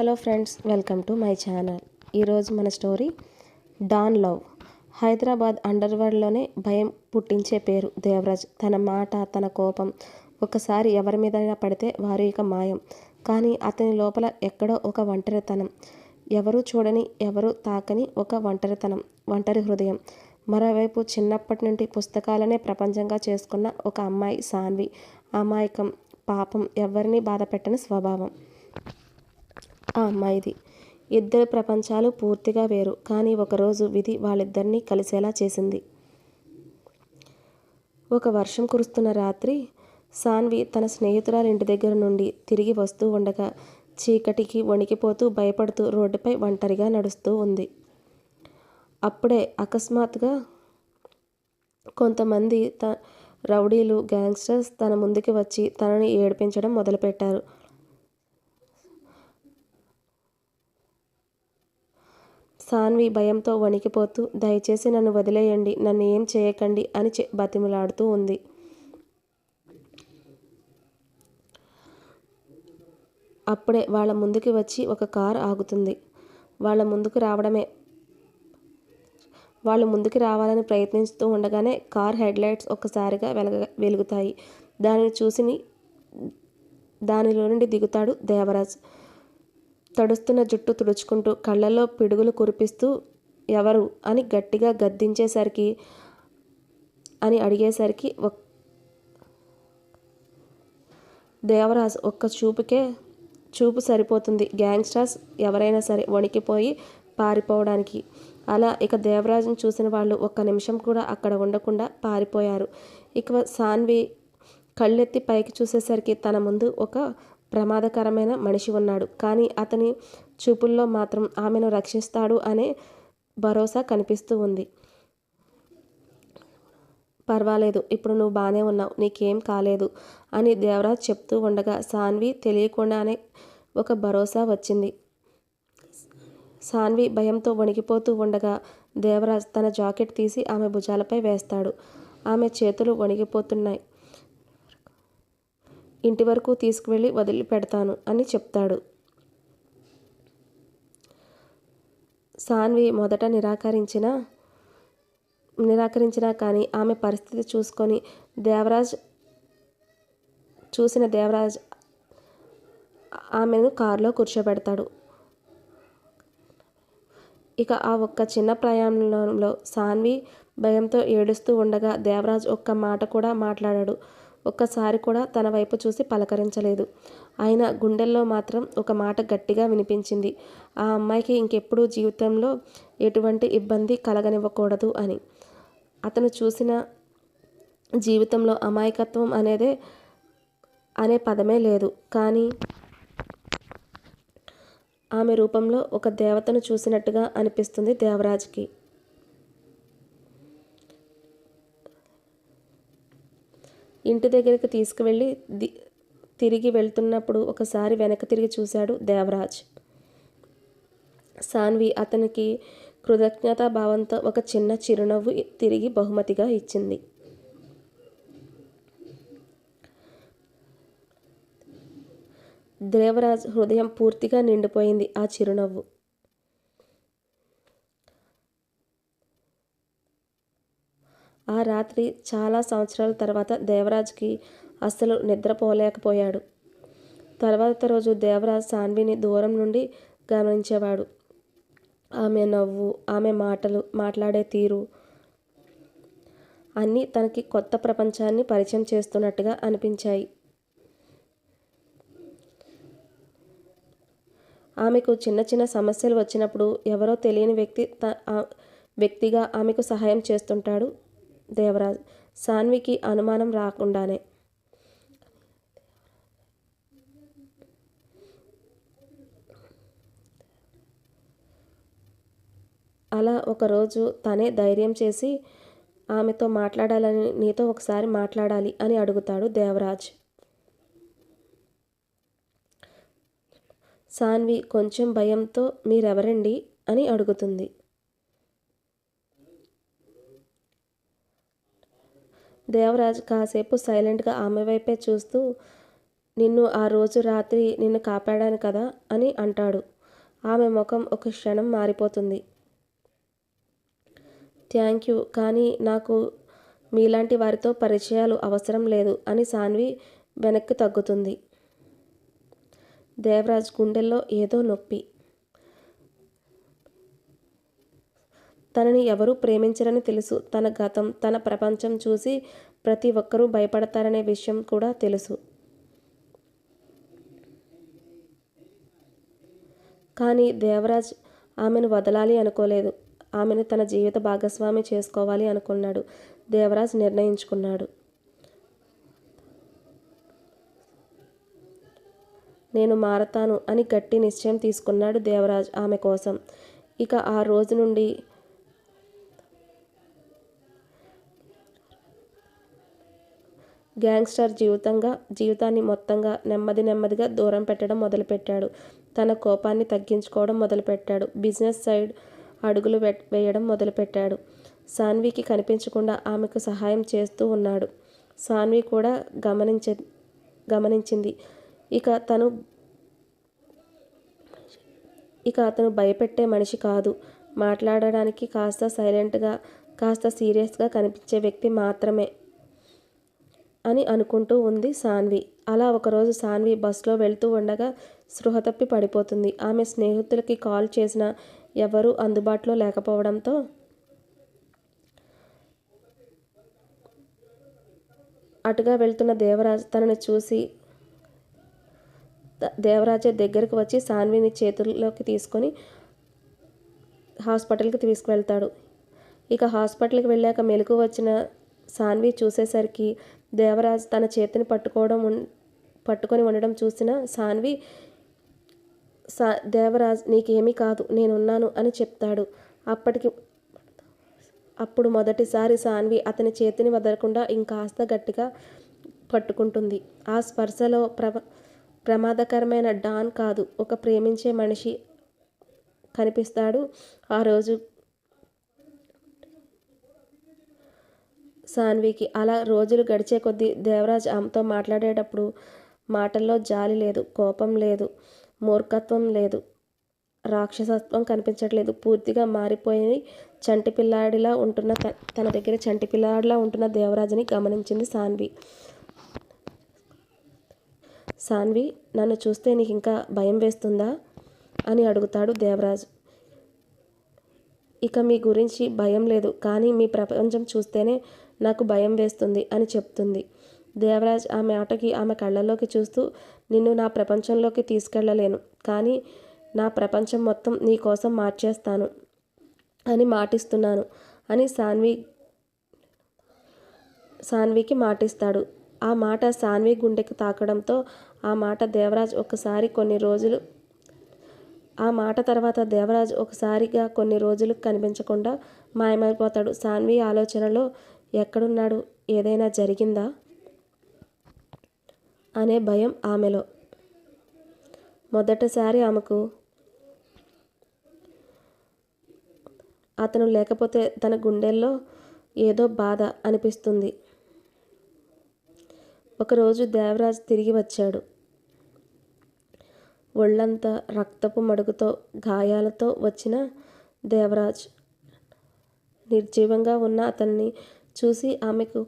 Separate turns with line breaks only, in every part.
Hello friends welcome to my channel. ఈరోజు మన story don love. Hyderabad under వరల్డ్లోనే భయం పుట్టించే పేరు దేవరాజ్. తన మాట తన కోపం ఒకసారి ఎవరి మీదైనా పడితే వారు ఇక మాయం. కానీ అతని లోపల ఎక్కడో ఒక ఒంటరితనం. ఎవరు చూడని ఎవరు తాకని ఒక ఒంటరితనం ఒంటరి హృదయం. మరోవైపు చిన్నప్పటి నుండి పుస్తకాలనే ప్రపంచంగా చేసుకున్న ఒక అమ్మాయి సాన్వి. అమాయకం పాపం ఎవరిని బాధపెట్టని స్వభావం. ఆ అమ్మాయిది ఇద్దరి ప్రపంచాలు పూర్తిగా వేరు కానీ ఒకరోజు విధి వాళ్ళిద్దరినీ కలిసేలా చేసింది. ఒక వర్షం కురుస్తున్న రాత్రి సాన్వి తన స్నేహితురాలింటి దగ్గర నుండి తిరిగి వస్తూ ఉండగా చీకటికి వణికిపోతూ భయపడుతూ రోడ్డుపై ఒంటరిగా నడుస్తూ ఉంది. అప్పుడే అకస్మాత్తుగా కొంతమంది త రౌడీలు గ్యాంగ్స్టర్స్ తన ముందుకి వచ్చి తనని ఏడిపించడం మొదలుపెట్టారు. సాన్వి భయంతో వణికిపోతూ దయచేసి నన్ను వదిలేయండి నన్ను ఏం చేయకండి అని బతిమలాడుతూ ఉంది. అప్పుడే వాళ్ళ ముందుకి వచ్చి ఒక కార్ ఆగుతుంది. వాళ్ళ ముందుకు రావడమే వాళ్ళు ముందుకు రావాలని ప్రయత్నిస్తూ ఉండగానే కార్ హెడ్లైట్స్ ఒక్కసారిగా వెలగ వెలుగుతాయి. దానిని చూసి దానిలో నుండి దిగుతాడు దేవరాజ్. తడుస్తున్న జుట్టు తుడుచుకుంటూ కళ్ళల్లో పిడుగులు కురిపిస్తూ ఎవరు? అని గట్టిగా గద్దించేసరికి అని అడిగేసరికి దేవరాజ్ ఒక్క చూపుకే చూపు సరిపోతుంది. గ్యాంగ్స్టర్స్ ఎవరైనా సరే వణికిపోయి పారిపోవడానికి. అలా ఇక దేవరాజును చూసిన వాళ్ళు ఒక్క నిమిషం కూడా అక్కడ ఉండకుండా పారిపోయారు. ఇక సాన్వి కళ్ళెత్తి పైకి చూసేసరికి తన ముందు ఒక ప్రమాదకరమైన మనిషి ఉన్నాడు. కానీ అతని చూపుల్లో మాత్రం ఆమెను రక్షిస్తాడు అనే భరోసా కనిపిస్తూ ఉంది. పర్వాలేదు ఇప్పుడు నువ్వు బాగానే ఉన్నావు నీకేం కాలేదు అని దేవరాజ్ చెప్తూ ఉండగా సాన్వి తెలియకుండానే ఒక భరోసా వచ్చింది. సాన్వి భయంతో వణికిపోతూ ఉండగా దేవరాజ్ తన జాకెట్ తీసి ఆమె భుజాలపై వేస్తాడు. ఆమె చేతులు వణిగిపోతున్నాయి ఇంటి వరకు తీసుకువెళ్ళి వదిలిపెడతాను అని చెప్తాడు. సాన్వి మొదట నిరాకరించిన నిరాకరించినా కానీ ఆమె పరిస్థితి చూసుకొని దేవరాజ్ చూసిన దేవరాజ్ ఆమెను కారులో కూర్చోబెడతాడు. ఇక ఆ ఒక్క చిన్న ప్రయాణంలో సాన్వి భయంతో ఏడుస్తూ ఉండగా దేవరాజ్ ఒక్క మాట కూడా మాట్లాడాడు. ఒక్కసారి కూడా తన వైపు చూసి పలకరించలేదు. ఆయన గుండెల్లో మాత్రం ఒక మాట గట్టిగా వినిపించింది. ఆ అమ్మాయికి ఇంకెప్పుడూ జీవితంలో ఎటువంటి ఇబ్బంది కలగనివ్వకూడదు అని. అతను చూసిన జీవితంలో అమాయకత్వం అనేదే అనే పదమే లేదు. కానీ ఆమె రూపంలో ఒక దేవతను చూసినట్టుగా అనిపిస్తుంది దేవరాజ్కి. ఇంటి దగ్గరికి తీసుకువెళ్ళి తిరిగి వెళ్తున్నప్పుడు ఒకసారి వెనక తిరిగి చూశాడు దేవరాజ్. సాన్వి అతనికి కృతజ్ఞతాభావంతో ఒక చిన్న చిరునవ్వు తిరిగి బహుమతిగా ఇచ్చింది. దేవరాజ్ హృదయం పూర్తిగా నిండిపోయింది ఆ చిరునవ్వు. ఆ రాత్రి చాలా సంవత్సరాల తర్వాత దేవరాజ్కి అస్సలు నిద్రపోలేకపోయాడు. తర్వాత రోజు దేవరాజ్ సాన్విని దూరం నుండి గమనించేవాడు. ఆమె నవ్వు ఆమె మాటలు మాట్లాడే తీరు అన్నీ తనకి కొత్త ప్రపంచాన్ని పరిచయం చేస్తున్నట్టుగా అనిపించాయి. ఆమెకు చిన్న చిన్న సమస్యలు వచ్చినప్పుడు ఎవరో తెలియని వ్యక్తి వ్యక్తిగా ఆమెకు సహాయం చేస్తుంటాడు. దేవరాజ్ సాన్వికి అనుమానం రాకుండానే. అలా ఒకరోజు తనే ధైర్యం చేసి ఆమెతో మాట్లాడాలని నీతో ఒకసారి మాట్లాడాలి అని అడుగుతాడు దేవరాజ్. సాన్వి కొంచెం భయంతో మీరెవరండి? అని అడుగుతుంది. దేవరాజ్ కాసేపు సైలెంట్గా ఆమె వైపే చూస్తూ నిన్ను ఆ రోజు రాత్రి నిన్ను కాపాడాను కదా అని అంటాడు. ఆమె ముఖం ఒక క్షణం మారిపోతుంది. థ్యాంక్ యూ కానీ నాకు మీలాంటి వారితో పరిచయాలు అవసరం లేదు అని సాన్వి వెనక్కి తగ్గుతుంది. దేవరాజ్ గుండెల్లో ఏదో నొప్పి. తనని ఎవరూ ప్రేమించరని తెలుసు. తన గతం తన ప్రపంచం చూసి ప్రతి ఒక్కరూ భయపడతారనే విషయం కూడా తెలుసు. కానీ దేవరాజ్ ఆమెను వదలాలి అనుకోలేదు. ఆమెను తన జీవిత భాగస్వామి చేసుకోవాలి అనుకున్నాడు. దేవరాజ్ నిర్ణయించుకున్నాడు. నేను మారతాను అని గట్టి నిశ్చయం తీసుకున్నాడు దేవరాజ్ ఆమె కోసం. ఇక ఆ రోజు నుండి గ్యాంగ్స్టర్ జీవితంగా జీవితాన్ని మొత్తంగా నెమ్మది నెమ్మదిగా దూరం పెట్టడం మొదలుపెట్టాడు. తన కోపాన్ని తగ్గించుకోవడం మొదలుపెట్టాడు. బిజినెస్ సైడ్ అడుగులు వేయడం మొదలుపెట్టాడు. సాన్వికి కనిపించకుండా ఆమెకు సహాయం చేస్తూ ఉన్నాడు. సాన్వి కూడా గమనించ గమనించింది. ఇక తను ఇక అతను భయపెట్టే మనిషి కాదు. మాట్లాడడానికి కాస్త సైలెంట్గా కాస్త సీరియస్గా కనిపించే వ్యక్తి మాత్రమే. అని అనుకుంటూ ఉంది సాన్వి. అలా ఒకరోజు సాన్వి బస్సులో వెళ్తూ ఉండగా స్పృహ తప్పి పడిపోతుంది. ఆమె స్నేహితులకి కాల్ చేసిన ఎవరూ అందుబాటులో లేకపోవడంతో అటుగా వెళ్తున్న దేవరాజ్ తనని చూసి దేవరాజే దగ్గరకు వచ్చి సాన్విని చేతుల్లోకి తీసుకొని హాస్పిటల్కి తీసుకువెళ్తాడు. ఇక హాస్పిటల్కి వెళ్ళాక మెలకు వచ్చిన సాన్వి చూసేసరికి దేవరాజ్ తన చేతిని పట్టుకోవడం పట్టుకొని ఉండడం చూసిన సాన్వి సా దేవరాజ్ నీకేమీ కాదు నేనున్నాను అని చెప్తాడు. అప్పటికి అప్పుడు మొదటిసారి సాన్వి అతని చేతిని వదలకుండా ఇంకాస్త గట్టిగా పట్టుకుంటుంది. ఆ స్పర్శలో ప్ర ప్రమాదకరమైన డాన్ కాదు ఒక ప్రేమించే మనిషి కనిపిస్తాడు. ఆ రోజు సాన్వికి. అలా రోజులు గడిచే కొద్దీ దేవరాజ్ ఆమెతో మాట్లాడేటప్పుడు మాటల్లో జాలి లేదు కోపం లేదు మూర్ఖత్వం లేదు రాక్షసత్వం కనిపించట్లేదు. పూర్తిగా మారిపోయి చంటి పిల్లాడిలా ఉంటున్న తన దగ్గర చంటి పిల్లాడిలా ఉంటున్న దేవరాజుని గమనించింది సాన్వి. సాన్వి నన్ను చూస్తే నీకు ఇంకా భయం వేస్తుందా? అని అడుగుతాడు దేవరాజు. ఇక మీ గురించి భయం లేదు కానీ మీ ప్రపంచం చూస్తేనే నాకు భయం వేస్తుంది అని చెప్తుంది. దేవరాజ్ ఆమె ఆటకి ఆమె కళ్ళల్లోకి చూస్తూ నిన్ను నా ప్రపంచంలోకి తీసుకెళ్ళలేను కానీ నా ప్రపంచం మొత్తం నీ కోసం మార్చేస్తాను అని మాటిస్తున్నాను అని సాన్వి సాన్వికి మాటిస్తాడు. ఆ మాట సాన్వి గుండెకి తాకడంతో ఆ మాట దేవరాజ్ ఒకసారి కొన్ని రోజులు ఆ మాట తర్వాత దేవరాజ్ ఒకసారిగా కొన్ని రోజులు కనిపించకుండా మాయమైపోతాడు. సాన్వి ఆలోచనలో ఎక్కడున్నాడు? ఏదైనా జరిగిందా? అనే భయం ఆమెలో. మొదటిసారి ఆమెకు అతను లేకపోతే తన గుండెల్లో ఏదో బాధ అనిపిస్తుంది. ఒకరోజు దేవరాజ్ తిరిగి వచ్చాడు. ఒళ్ళంతా రక్తపు మడుగుతో గాయాలతో వచ్చిన దేవరాజ్ నిర్జీవంగా ఉన్న అతన్ని చూసి ఆమెకు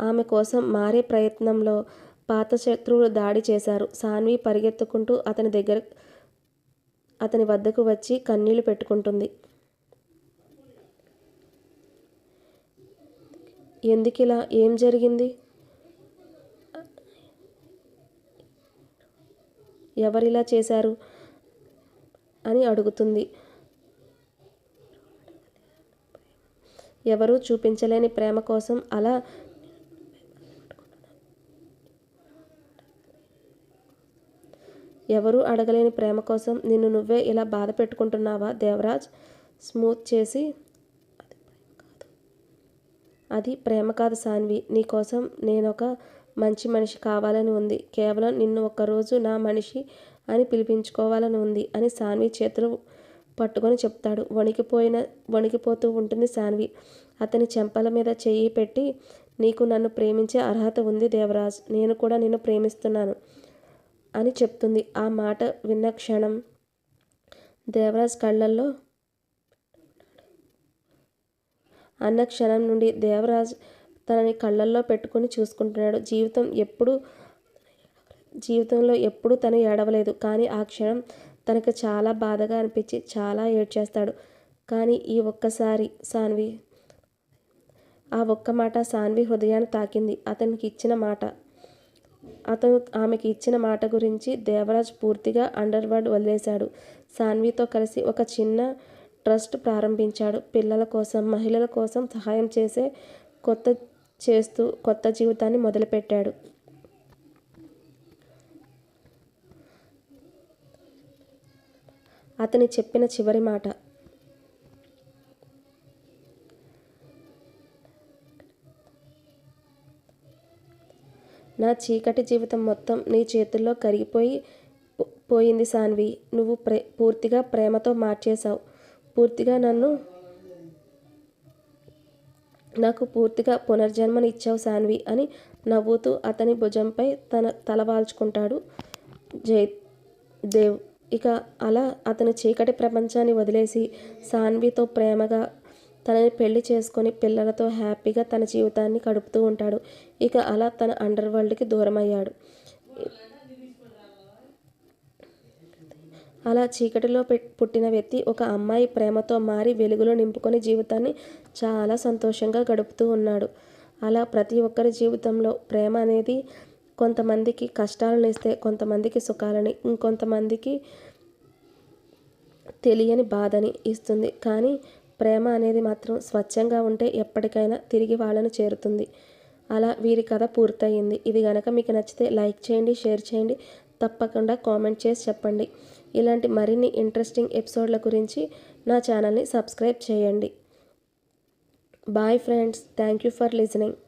ఆమె కోసం మారే ప్రయత్నంలో పాత శత్రువులు దాడి చేశారు. సాన్వి పరిగెత్తుకుంటూ అతని దగ్గర అతని వద్దకు వచ్చి కన్నీళ్ళు పెట్టుకుంటుంది. ఎందుకిలా? ఏం జరిగింది? ఎవరిలా చేశారు? అని అడుగుతుంది. ఎవరూ చూపించలేని ప్రేమ కోసం అలా ఎవరూ అడగలేని ప్రేమ కోసం నిన్ను నువ్వే ఇలా బాధ పెట్టుకుంటున్నావా దేవరాజ్? స్మూత్ చేసి అది ప్రేమ కాదు సాన్వి. నీకోసం నేనొక మంచి మనిషి కావాలని ఉంది. కేవలం నిన్ను ఒక్కరోజు నా మనిషి అని పిలిపించుకోవాలని ఉంది అని సాన్వి చేతులు పట్టుకొని చెప్తాడు. వణికిపోయిన వణికిపోతూ ఉంటుంది శాన్వి. అతని చెంపల మీద చెయ్యి పెట్టి నీకు నన్ను ప్రేమించే అర్హత ఉంది దేవరాజ్. నేను కూడా నిన్ను ప్రేమిస్తున్నాను అని చెప్తుంది. ఆ మాట విన్న క్షణం దేవరాజ్ కళ్ళల్లో అన్న క్షణం నుండి దేవరాజ్ తనని కళ్ళల్లో పెట్టుకుని చూసుకుంటున్నాడు. జీవితం ఎప్పుడు జీవితంలో ఎప్పుడూ తను ఏడవలేదు. కానీ ఆ క్షణం తనకు చాలా బాధగా అనిపించి చాలా ఏడ్చేస్తాడు. కానీ ఈ ఒక్కసారి సాన్వి ఆ ఒక్క మాట సాన్వి హృదయాన్ని తాకింది. అతనికి ఇచ్చిన మాట అతను ఆమెకి ఇచ్చిన మాట గురించి దేవరాజ్ పూర్తిగా అండర్వర్డ్ వదిలేశాడు. సాన్వితో కలిసి ఒక చిన్న ట్రస్ట్ ప్రారంభించాడు. పిల్లల కోసం మహిళల కోసం సహాయం చేసే కొత్త చేస్తూ కొత్త జీవితాన్ని మొదలుపెట్టాడు. అతని చెప్పిన చివరి మాట. నా చీకటి జీవితం మొత్తం నీ చేతుల్లో కరిగిపోయి పో- పోయింది సాన్వి. నువ్వు ప్రే పూర్తిగా ప్రేమతో మార్చేశావు. పూర్తిగా నన్ను నాకు పూర్తిగా పునర్జన్మని ఇచ్చావు సాన్వి అని నవ్వుతూ అతని భుజంపై తన తలవాల్చుకుంటాడు జై దేవ్ ఇక అలా అతను చీకటి ప్రపంచాన్ని వదిలేసి సాన్వితో ప్రేమగా తనని పెళ్ళి చేసుకొని పిల్లలతో హ్యాపీగా తన జీవితాన్ని గడుపుతూ ఉంటాడు. ఇక అలా తన అండర్ వరల్డ్కి దూరం అయ్యాడు అలా చీకటిలో పుట్టిన వ్యక్తి ఒక అమ్మాయి ప్రేమతో మారి వెలుగులో నింపుకొని జీవితాన్ని చాలా సంతోషంగా గడుపుతూ ఉన్నాడు. అలా ప్రతి ఒక్కరి జీవితంలో ప్రేమ అనేది కొంతమందికి కష్టాలను ఇస్తే కొంతమందికి సుఖాలని ఇంకొంతమందికి తెలియని బాధని ఇస్తుంది. కానీ ప్రేమ అనేది మాత్రం స్వచ్ఛంగా ఉంటే ఎప్పటికైనా తిరిగి వాళ్ళను చేరుతుంది. అలా వీరి కథ పూర్తయింది. ఇది కనుక మీకు నచ్చితే లైక్ చేయండి షేర్ చేయండి తప్పకుండా కామెంట్ చేసి చెప్పండి. ఇలాంటి మరిన్ని ఇంట్రెస్టింగ్ ఎపిసోడ్ల గురించి నా ఛానల్ని సబ్స్క్రైబ్ చేయండి. Bye friends. Thank you for listening.